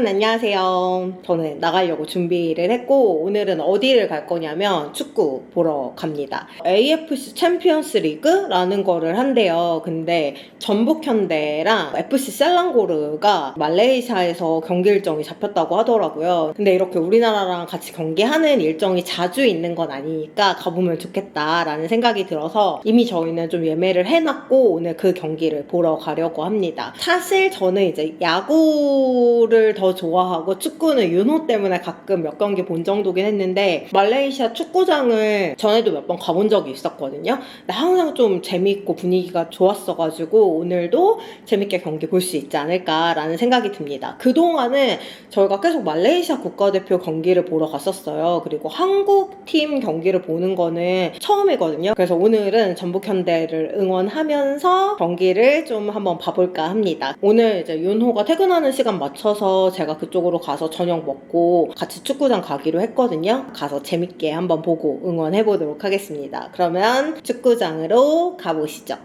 여러분 안녕하세요. 저는 나가려고 준비를 했고 오늘은 어디를 갈 거냐면 축구 보러 갑니다. AFC 챔피언스 리그라는 거를 한대요. 근데 전북 현대랑 FC 셀랑고르가 말레이시아에서 경기 일정이 잡혔다고 하더라고요. 근데 이렇게 우리나라랑 같이 경기하는 일정이 자주 있는 건 아니니까 가보면 좋겠다라는 생각이 들어서 이미 저희는 좀 예매를 해놨고 오늘 그 경기를 보러 가려고 합니다. 사실 저는 이제 야구를 더 좋아하고 축구는 윤호 때문에 가끔 몇 경기 본 정도긴 했는데 말레이시아 축구장을 전에도 몇 번 가본 적이 있었거든요. 근데 항상 좀 재밌고 분위기가 좋았어가지고 오늘도 재밌게 경기 볼 수 있지 않을까라는 생각이 듭니다. 그동안은 저희가 계속 말레이시아 국가대표 경기를 보러 갔었어요. 그리고 한국 팀 경기를 보는 거는 처음이거든요. 그래서 오늘은 전북현대를 응원하면서 경기를 좀 한번 봐볼까 합니다. 오늘 이제 윤호가 퇴근하는 시간 맞춰서 제가 그쪽으로 가서 저녁 먹고 같이 축구장 가기로 했거든요. 가서 재밌게 한번 보고 응원해 보도록 하겠습니다. 그러면 축구장으로 가보시죠.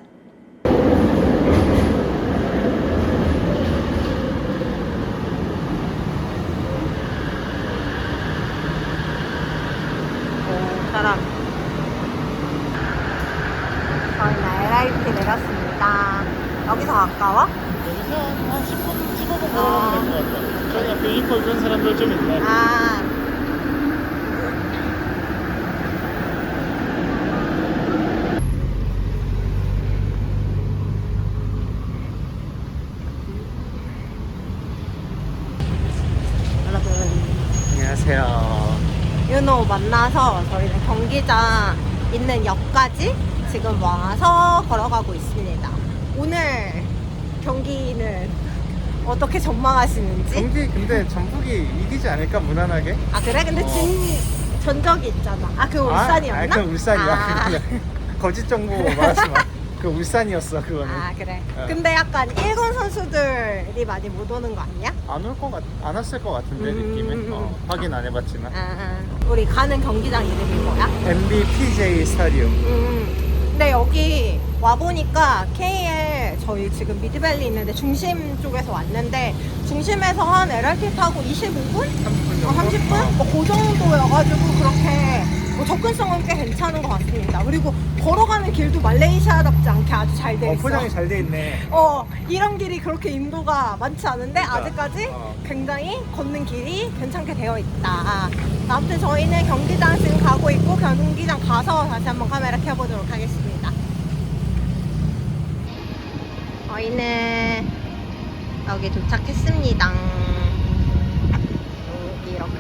오, 사람. 저희는 LIT 내렸습니다. 여기서 가까워? 여기서 한 10분, 15분 아. 걸어도 될것 같아. 저기 앞에 이뻐 입은 사람들 좀 있네. 아. 여러분, 안녕하세요. 윤호 만나서 저희는 경기장 있는 역까지 지금 와서 걸어가고 있습니다. 오늘 경기는 어떻게 전망하시는지? 경기 근데 전북이 이기지 않을까 무난하게? 아 그래? 근데 어. 진 전적이 있잖아. 아그 울산이었나? 아, 아, 그 울산이야. 아, 거짓 정보 말하지 마. 그 울산이었어 그거는. 아, 그래. 어. 근데 약간 일본 선수들이 많이 못 오는 거 아니야? 안올것 같, 안 왔을 것 같은데 음. 느낌은. 어, 확인 안 해봤지만. 아, 아. 우리 가는 경기장 이름이 뭐야? MBPJ 스타디움. 음. 근데 여기 와 보니까 KL 저희 지금 미드밸리 있는데 중심 쪽에서 왔는데 중심에서 한 LRT 타고 25분? 30분 정도. 어, 30분? 뭐그 정도여가지고 그렇게 뭐 접근성은 꽤 괜찮은 것 같습니다. 그리고 걸어가는 길도 말레이시아답지 않게 아주 잘 돼 어, 있어. 포장이 잘 돼 있네. 어, 이런 길이 그렇게 인도가 많지 않은데 그러니까, 아직까지 어. 굉장히 걷는 길이 괜찮게 되어 있다. 아무튼 저희는 경기장 지금 가고 있고 경기장 가서 다시 한번 카메라 켜보도록 하겠습니다. 저희는 여기 도착했습니다. 여기 이렇게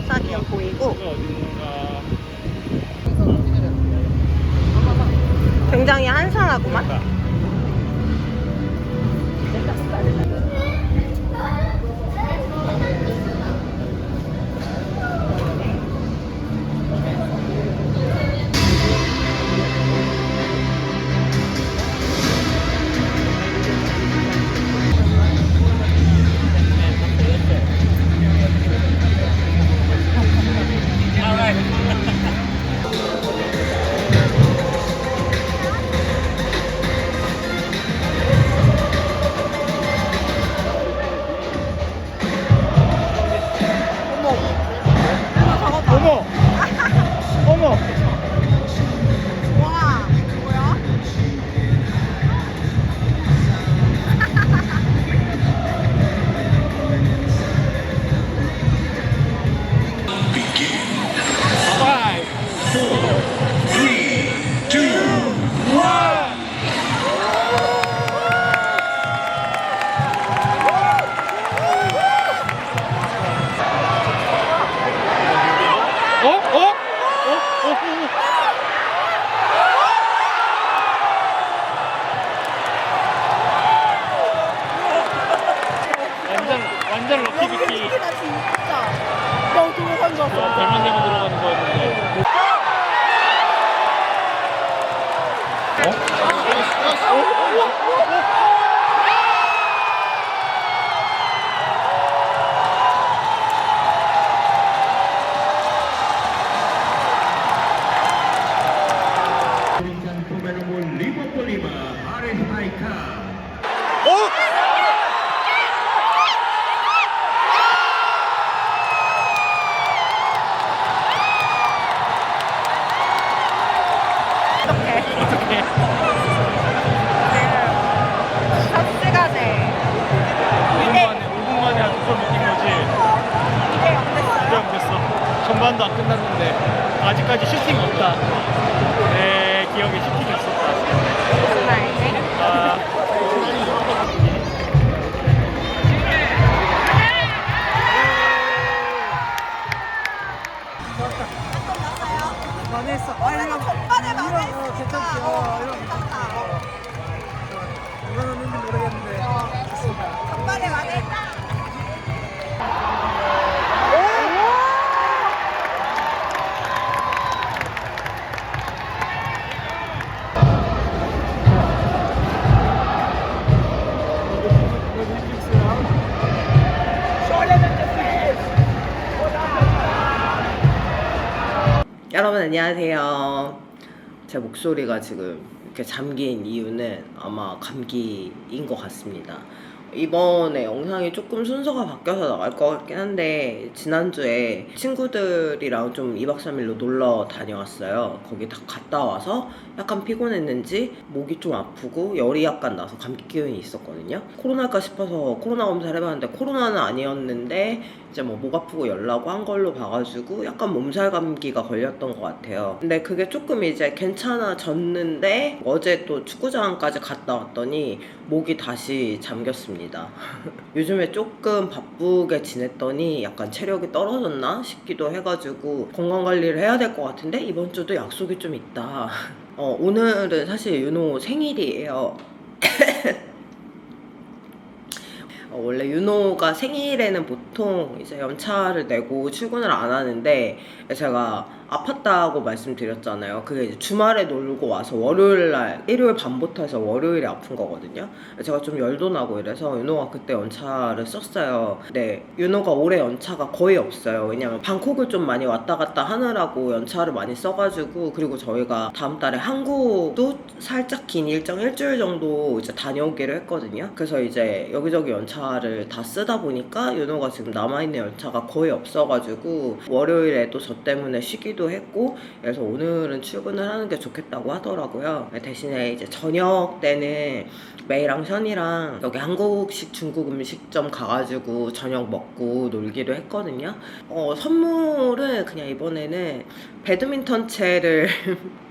스타디움 보이고 이거 어딘가. 굉장히 한산하구만. 전반도 안 끝났는데 아직까지 슈팅이 없다. 여러분 안녕하세요. 제 목소리가 지금 이렇게 잠긴 이유는 아마 감기인 것 같습니다. 이번에 영상이 조금 순서가 바뀌어서 나갈 것 같긴 한데 지난주에 친구들이랑 좀 2박 3일로 놀러 다녀왔어요. 거기 다 갔다 와서 약간 피곤했는지 목이 좀 아프고 열이 약간 나서 감기 기운이 있었거든요. 코로나일까 싶어서 코로나 검사를 해봤는데 코로나는 아니었는데 이제 뭐 목 아프고 열 나고 한 걸로 봐가지고 약간 몸살 감기가 걸렸던 것 같아요. 근데 그게 조금 이제 괜찮아졌는데 어제 또 축구장까지 갔다 왔더니 목이 다시 잠겼습니다. 요즘에 조금 바쁘게 지냈더니 약간 체력이 떨어졌나 싶기도 해가지고 건강 관리를 해야 될 것 같은데 이번 주도 약속이 좀 있다. 어, 오늘은 사실 윤호 생일이에요. 어, 원래 윤호가 생일에는 보통 이제 연차를 내고 출근을 안 하는데 제가 아팠다고 말씀드렸잖아요. 그게 이제 주말에 놀고 와서 월요일 날, 일요일 밤부터 해서 월요일에 아픈 거거든요. 제가 좀 열도 나고 이래서 윤호가 그때 연차를 썼어요. 근데 윤호가 올해 연차가 거의 없어요. 왜냐면 방콕을 좀 많이 왔다 갔다 하느라고 연차를 많이 써가지고 그리고 저희가 다음 달에 한국도 살짝 긴 일정 일주일 정도 이제 다녀오기로 했거든요. 그래서 이제 여기저기 연차를 다 쓰다 보니까 윤호가 지금 남아있는 연차가 거의 없어가지고 월요일에도 저 때문에 쉬기도 했고 그래서 오늘은 출근을 하는 게 좋겠다고 하더라고요. 대신에 이제 저녁 때는 메이랑 션이랑 여기 한국식 중국 음식점 가가지고 저녁 먹고 놀기로 했거든요. 어, 선물은 그냥 이번에는 배드민턴 채를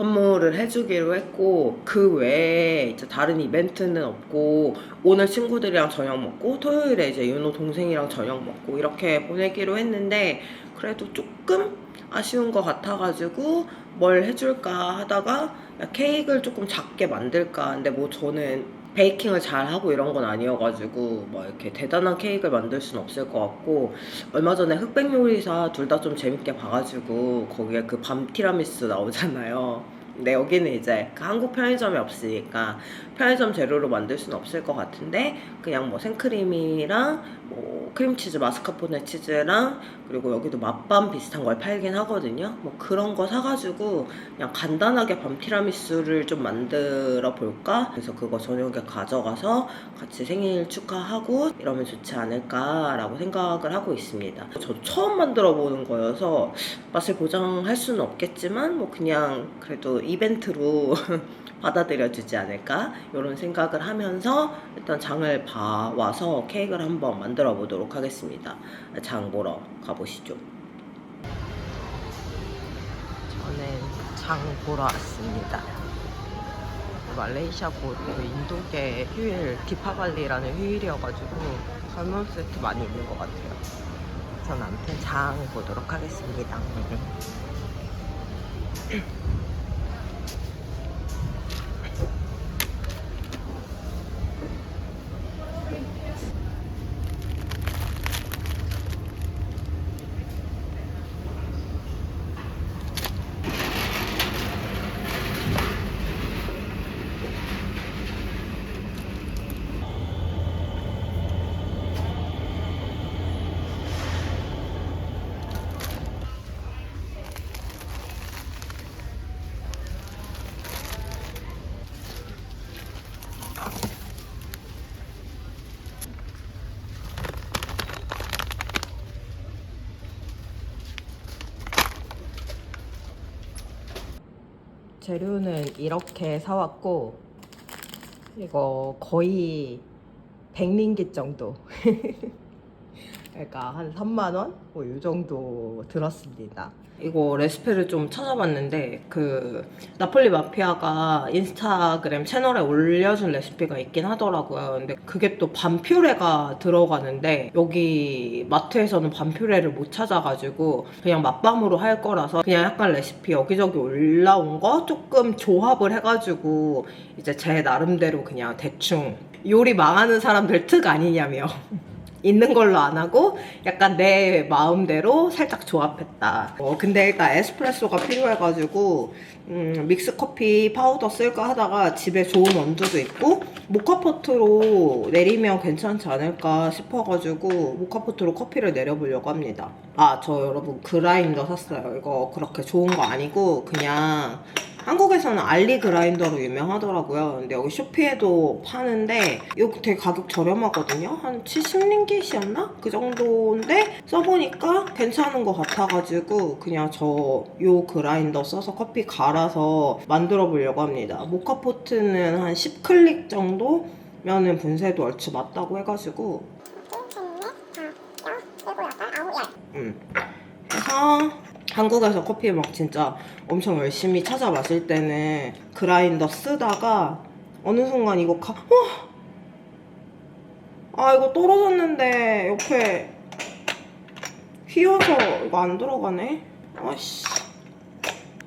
선물을 해주기로 했고 그 외에 이제 다른 이벤트는 없고 오늘 친구들이랑 저녁 먹고 토요일에 이제 윤호 동생이랑 저녁 먹고 이렇게 보내기로 했는데 그래도 조금 아쉬운 것 같아가지고 뭘 해줄까 하다가 케이크를 조금 작게 만들까 근데 뭐 저는 베이킹을 잘 하고 이런 건 아니어가지고 뭐 이렇게 대단한 케이크를 만들 수는 없을 것 같고 얼마 전에 흑백 요리사 둘 다 좀 재밌게 봐가지고 거기에 그 밤 티라미수 나오잖아요. 근데 여기는 이제 그 한국 편의점이 없으니까 편의점 재료로 만들 수는 없을 것 같은데 그냥 뭐 생크림이랑 뭐 크림치즈 마스카포네 치즈랑 그리고 여기도 맛밤 비슷한 걸 팔긴 하거든요. 뭐 그런 거 사가지고 그냥 간단하게 밤 티라미수를 좀 만들어 볼까? 그래서 그거 저녁에 가져가서 같이 생일 축하하고 이러면 좋지 않을까라고 생각을 하고 있습니다. 저도 처음 만들어 보는 거여서 맛을 보장할 수는 없겠지만 뭐 그냥 그래도 이벤트로 받아들여주지 않을까 이런 생각을 하면서 일단 장을 봐와서 케이크를 한번 만들어 보도록 하겠습니다. 장 보러 가보시죠. 저는 장 보러 왔습니다. 말레이시아 곧그 인도계 휴일 디파발리라는 휴일이어가지고 선물 세트 많이 있는 것 같아요. 저는 아무튼 장 보도록 하겠습니다. 재료는 이렇게 사왔고 이거 거의 100링깃 정도 그러니까 한 3만 원? 뭐이 정도 들었습니다. 이거 레시피를 좀 찾아봤는데 그 나폴리 마피아가 인스타그램 채널에 올려준 레시피가 있긴 하더라고요. 근데 그게 또 밤퓨레가 들어가는데 여기 마트에서는 밤퓨레를 못 찾아가지고 그냥 맛밤으로 할 거라서 그냥 약간 레시피 여기저기 올라온 거 조금 조합을 해가지고 이제 제 나름대로 그냥 대충 요리 망하는 사람들 특 아니냐며 있는 걸로 안 하고 약간 내 마음대로 살짝 조합했다. 어, 근데 일단 에스프레소가 필요해가지고 음, 믹스 커피 파우더 쓸까 하다가 집에 좋은 원두도 있고 모카포트로 내리면 괜찮지 않을까 싶어가지고 모카포트로 커피를 내려보려고 합니다. 아 저 여러분 그라인더 샀어요. 이거 그렇게 좋은 거 아니고 그냥 한국에서는 알리 그라인더로 유명하더라고요. 근데 여기 쇼피에도 파는데 이거 되게 가격 저렴하거든요. 한 70링깃이었나? 그 정도인데 써보니까 괜찮은 것 같아가지고 그냥 저 요 그라인더 써서 커피 갈아서 만들어 보려고 합니다. 모카포트는 한 10클릭 정도 면은 분쇄도 얼추 맞다고 해가지고 음. 그래서 한국에서 커피 막 진짜 엄청 열심히 찾아 마실 때는 그라인더 쓰다가 어느 순간 이거 가, 어? 아 이거 떨어졌는데 옆에 휘어서 이거 안 들어가네. 아씨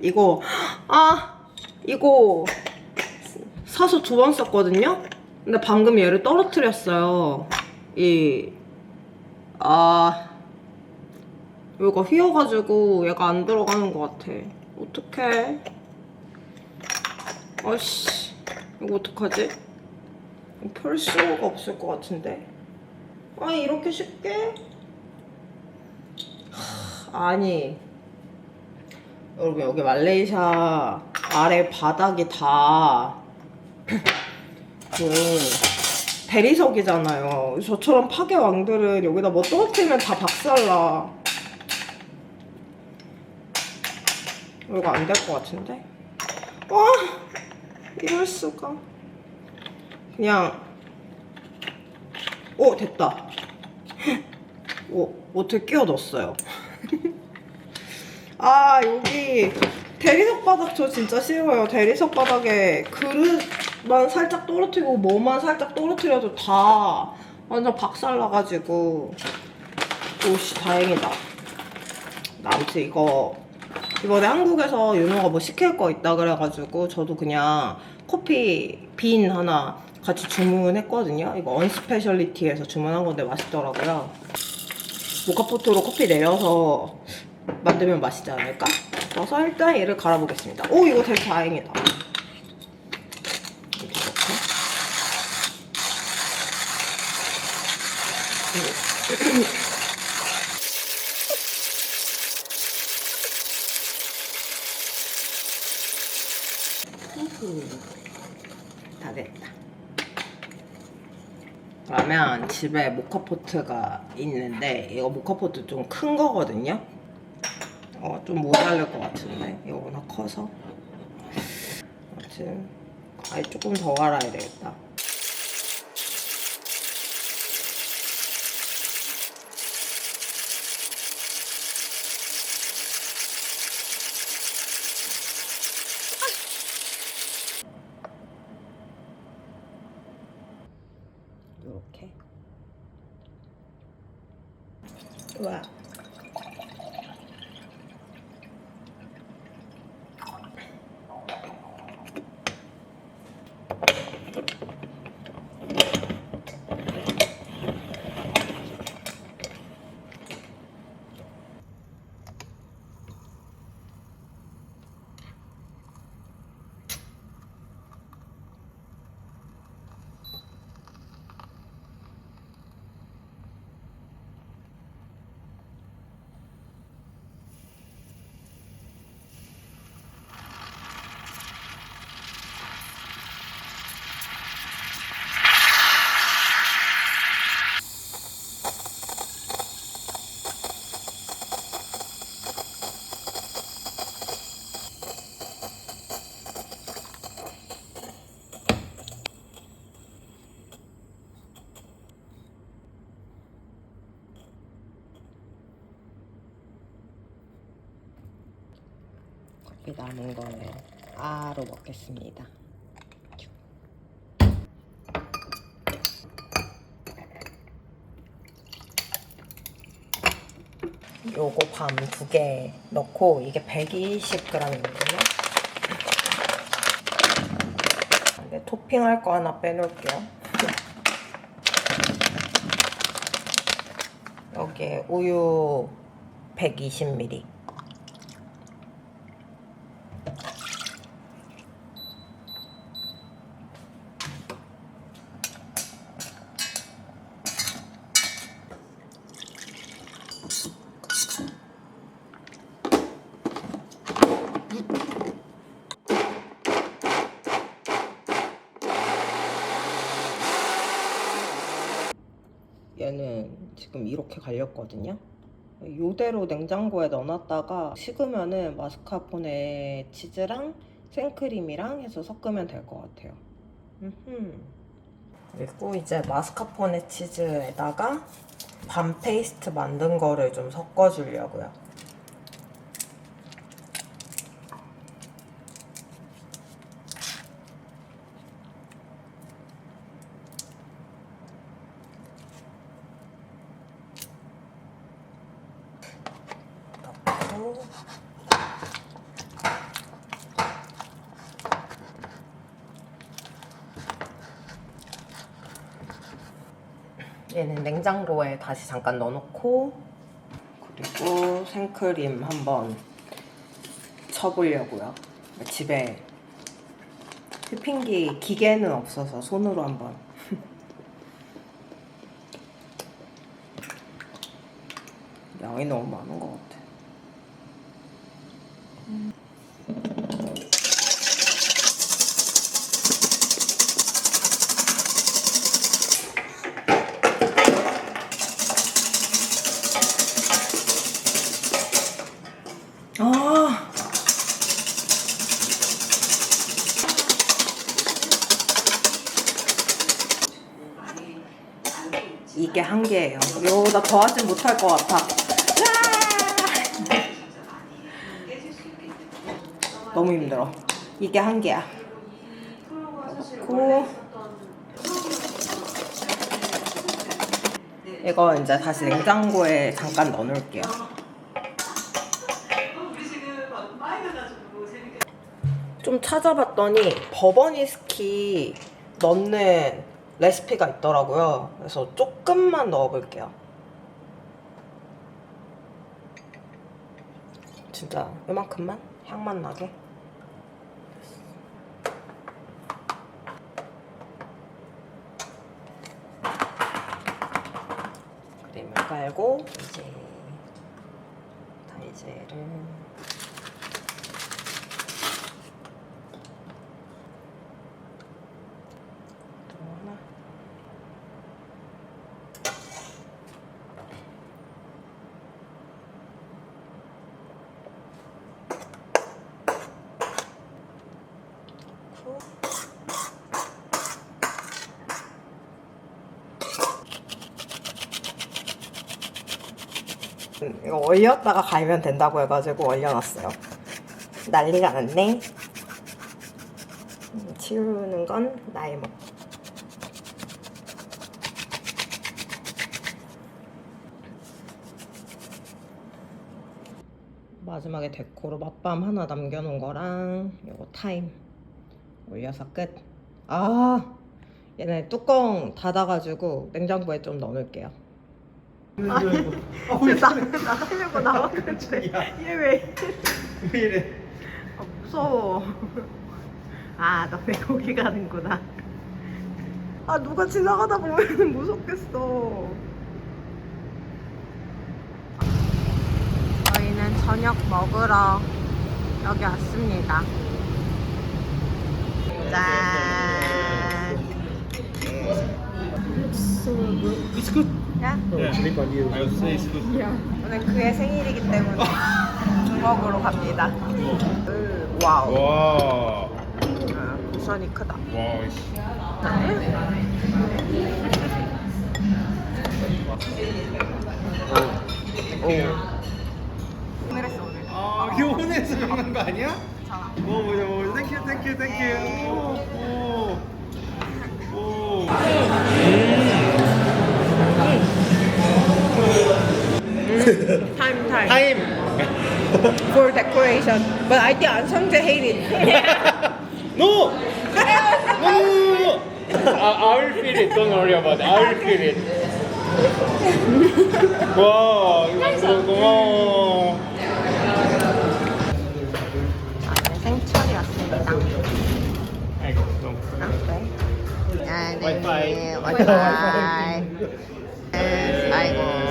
이거 아 이거 사서 두 번 썼거든요. 근데 방금 얘를 떨어뜨렸어요. 이 아. 얘가 휘어가지고 얘가 안 들어가는 것 같아. 어떡해. 아씨. 이거 어떡하지? 펼 수가 없을 것 같은데. 아니, 이렇게 쉽게? 하, 아니. 여러분, 여기 말레이시아 아래 바닥이 다, 그, 대리석이잖아요. 저처럼 파괴 왕들은 여기다 뭐 떨어뜨리면 다 박살나. 이거 안 될 것 같은데? 와 이럴 수가. 그냥. 오 됐다. 오 어떻게 끼워 넣었어요. 아 여기 대리석 바닥 저 진짜 싫어요. 대리석 바닥에 그릇만 살짝 떨어뜨리고 뭐만 살짝 떨어뜨려도 다 완전 박살 나가지고. 오씨 다행이다. 나 아무튼 이거 이번에 한국에서 윤호가 뭐 시킬 거 있다 그래가지고 저도 그냥 커피 빈 하나 같이 주문했거든요. 이거 언스페셜리티에서 주문한 건데 맛있더라고요. 모카포트로 커피 내려서 만들면 맛있지 않을까? 그래서 일단 얘를 갈아보겠습니다. 오 이거 되게 다행이다 이렇게. 다 됐다. 그러면 집에 모카포트가 있는데 이거 모카포트 좀 큰 거거든요. 어, 좀 모자랄 것 같은데 이거 워낙 커서. 아무튼 아예 조금 더 갈아야 되겠다. 이 남은 거는 아로 먹겠습니다. 요거 밤 두 개 넣고 이게 120g이거든요. 근데 토핑할 거 하나 빼놓을게요. 여기에 우유 120ml. 얘는 지금 이렇게 갈렸거든요. 이대로 냉장고에 넣어놨다가 식으면은 마스카포네 치즈랑 생크림이랑 해서 섞으면 될 것 같아요. 그리고 이제 마스카포네 치즈에다가 밤 페이스트 만든 거를 좀 섞어주려고요. 넣고 얘는 냉장고에 다시 잠깐 넣어놓고 그리고 생크림 한번 쳐보려고요. 집에 휘핑기 기계는 없어서 손으로 한번 양이 너무 많은 것 같아. 아. 이게 한계예요. 이거보다 더 하진 못할 것 같아. 너무 힘들어. 이게 한계야. 넣고 이거 이제 다시 냉장고에 잠깐 넣어놓을게요. 좀 찾아봤더니 버버니스키 넣는 레시피가 있더라고요. 그래서 조금만 넣어볼게요. 진짜 이만큼만 향만 나게. 크림을 깔고 이제 다이제를 이거 얼렸다가 갈면 된다고 해가지고 얼려놨어요. 난리가 났네. 음, 치우는 건 나의 몫. 마지막에 데코로 맛밤 하나 남겨놓은 거랑 요거 타임 올려서 끝. 아 얘네 뚜껑 닫아가지고 냉장고에 좀 넣어놓을게요. 아, 나 나가려고 나왔는데 얘 왜? 왜 이래? 아, 무서워. 아, 나왜 거기 가는구나. 아, 누가 지나가다 보면 무섭겠어. 저희는 저녁 먹으러 여기 왔습니다. 짠. It's good. 야, Yeah, drink on you. I would say it's good. 오늘 그의 생일이기 때문에 주먹으로 갑니다. 으, 와우. 와. 아, 쿠션이 크다. 와. 씨. 오. 오늘 했어 오늘. 아, 교훈에서 그런 거 아니야? 괜찮아. 먹어보자 먹어보자 땡큐 땡큐 땡큐 오, 오, 오. Time, time. 타임 For decoration. But I think 안성재 hate it. 노! 노! I will feel it. Don't worry about it. I will feel it. 와, 이거 고마워. 생철이 왔습니다. 아이고, 너무. 네. 와이파이. 와이파이. 네, 아이고.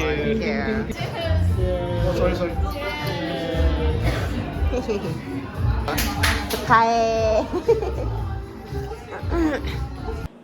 You. Thank 어, sorry, sorry. you. 축하해.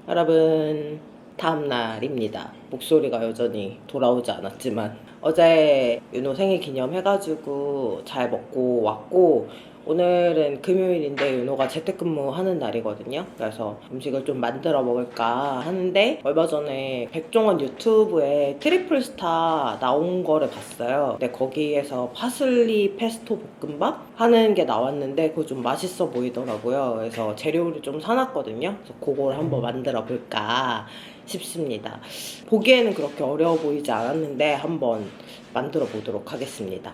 여러분, 다음 날입니다. 목소리가 여전히 돌아오지 않았지만 어제 윤호 생일 기념 해가지고 잘 먹고 왔고 오늘은 금요일인데 윤호가 재택근무하는 날이거든요. 그래서 음식을 좀 만들어 먹을까 하는데 얼마 전에 백종원 유튜브에 트리플 스타 나온 거를 봤어요. 근데 거기에서 파슬리 페스토 볶음밥 하는 게 나왔는데 그거 좀 맛있어 보이더라고요. 그래서 재료를 좀 사놨거든요. 그래서 그걸 한번 만들어 볼까 싶습니다. 보기에는 그렇게 어려워 보이지 않았는데 한번 만들어 보도록 하겠습니다.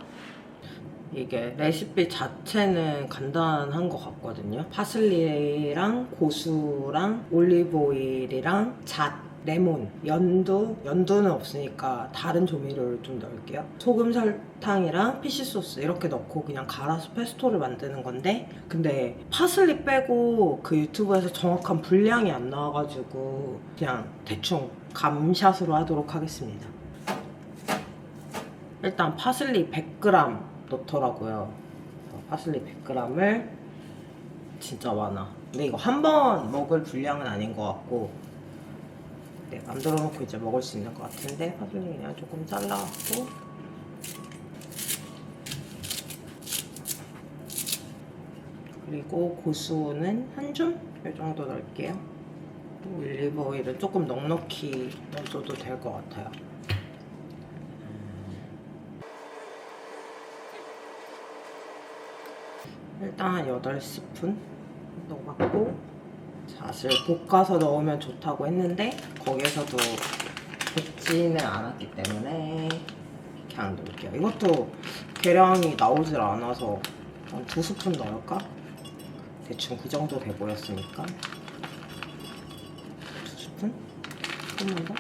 이게 레시피 자체는 간단한 것 같거든요. 파슬리랑 고수랑 올리브 오일이랑 잣, 레몬, 연두, 연두는 없으니까 다른 조미료를 좀 넣을게요. 소금, 설탕이랑 피시 소스 이렇게 넣고 그냥 갈아서 페스토를 만드는 건데 근데 파슬리 빼고 그 유튜브에서 정확한 분량이 안 나와가지고 그냥 대충 감샷으로 하도록 하겠습니다. 일단 파슬리 100g 넣더라고요. 파슬리 100g을 진짜 많아. 근데 이거 한 번 먹을 분량은 아닌 것 같고 네, 만들어 놓고 이제 먹을 수 있는 것 같은데 파슬리 그냥 조금 잘라갖고 그리고 고수는 한 줌? 이 정도 넣을게요. 올리브 오일은 조금 넉넉히 넣어줘도 될 것 같아요. 일단 8스푼 넣어봤고 잣을 볶아서 넣으면 좋다고 했는데 거기에서도 볶지는 않았기 때문에 그냥 넣을게요. 이것도 계량이 나오질 않아서 한 두 스푼 넣을까? 대충 그 정도 돼 보였으니까 두 스푼? 조금만 더?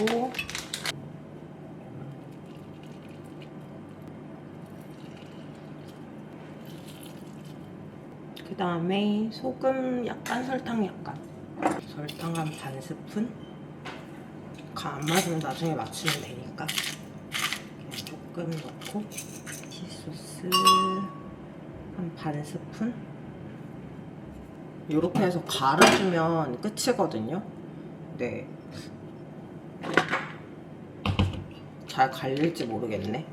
넣고 그 다음에 소금 약간 설탕 약간. 설탕 한 반 스푼. 간 맛은 나중에 맞추면 되니까. 조금 넣고 치소스 한 반 스푼. 이렇게 해서 갈아주면 끝이거든요. 네. 잘 갈릴지 모르겠네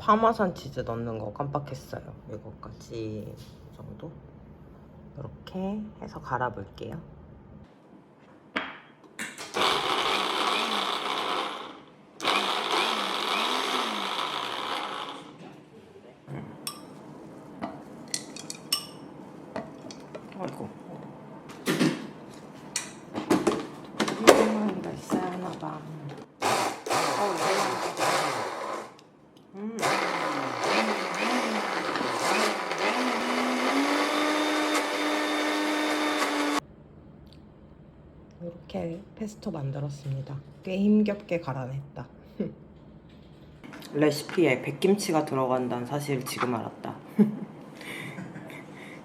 파마산 치즈 넣는 거 깜빡했어요. 이거까지 정도 이렇게 해서 갈아볼게요. 아이고. 음, 있어야 봐. 어, 음. 이렇게 페스토 만들었습니다. 꽤 힘겹게 갈아냈다. 레시피에 백김치가 들어간다는 사실을 지금 알았다.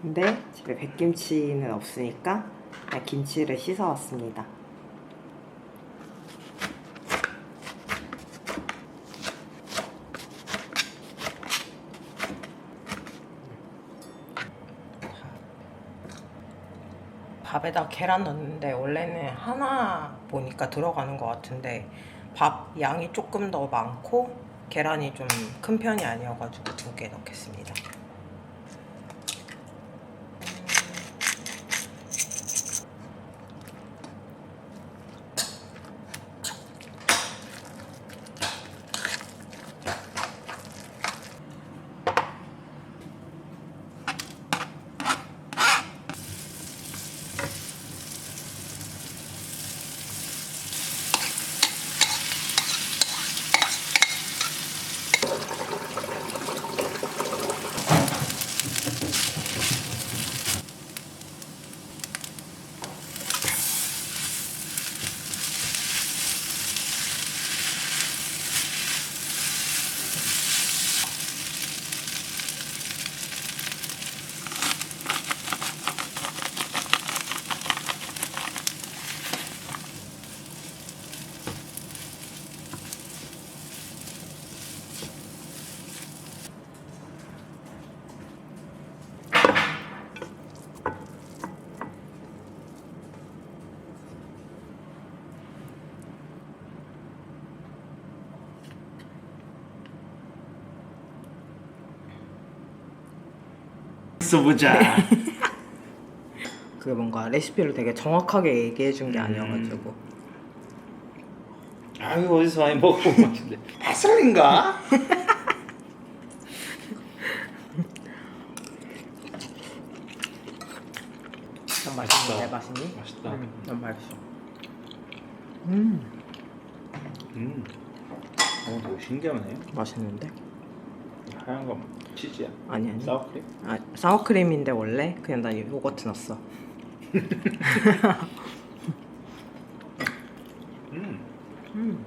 근데 집에 백김치는 없으니까 김치를 씻어왔습니다. 밥에다 계란 넣는데 원래는 하나 보니까 들어가는 것 같은데 밥 양이 조금 더 많고 계란이 좀 큰 편이 아니어가지고 두 개 넣겠습니다. 써보자. 그게 뭔가 레시피를 되게 정확하게 얘기해 준 게 아니어가지고 아유 어디서 많이 먹어본 것 같은데. 파슬린가? 난 맛있는데 맛있니? 맛있다. 응, 난 맛있어 음. 어 되게 신기하네. 맛있는데? 하얀 거 치즈야. 아니 아니 사워크림? 아, 사워크림인데 원래 그냥 난 요거트 넣었어 음. 음.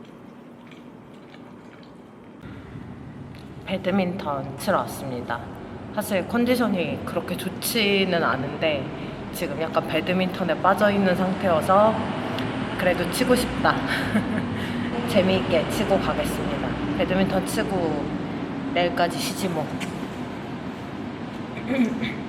배드민턴 치러 왔습니다. 사실 컨디션이 그렇게 좋지는 않은데 지금 약간 배드민턴에 빠져 있는 상태여서 그래도 치고 싶다. 재미있게 치고 가겠습니다. 배드민턴 치고 내일까지 쉬지 뭐. mm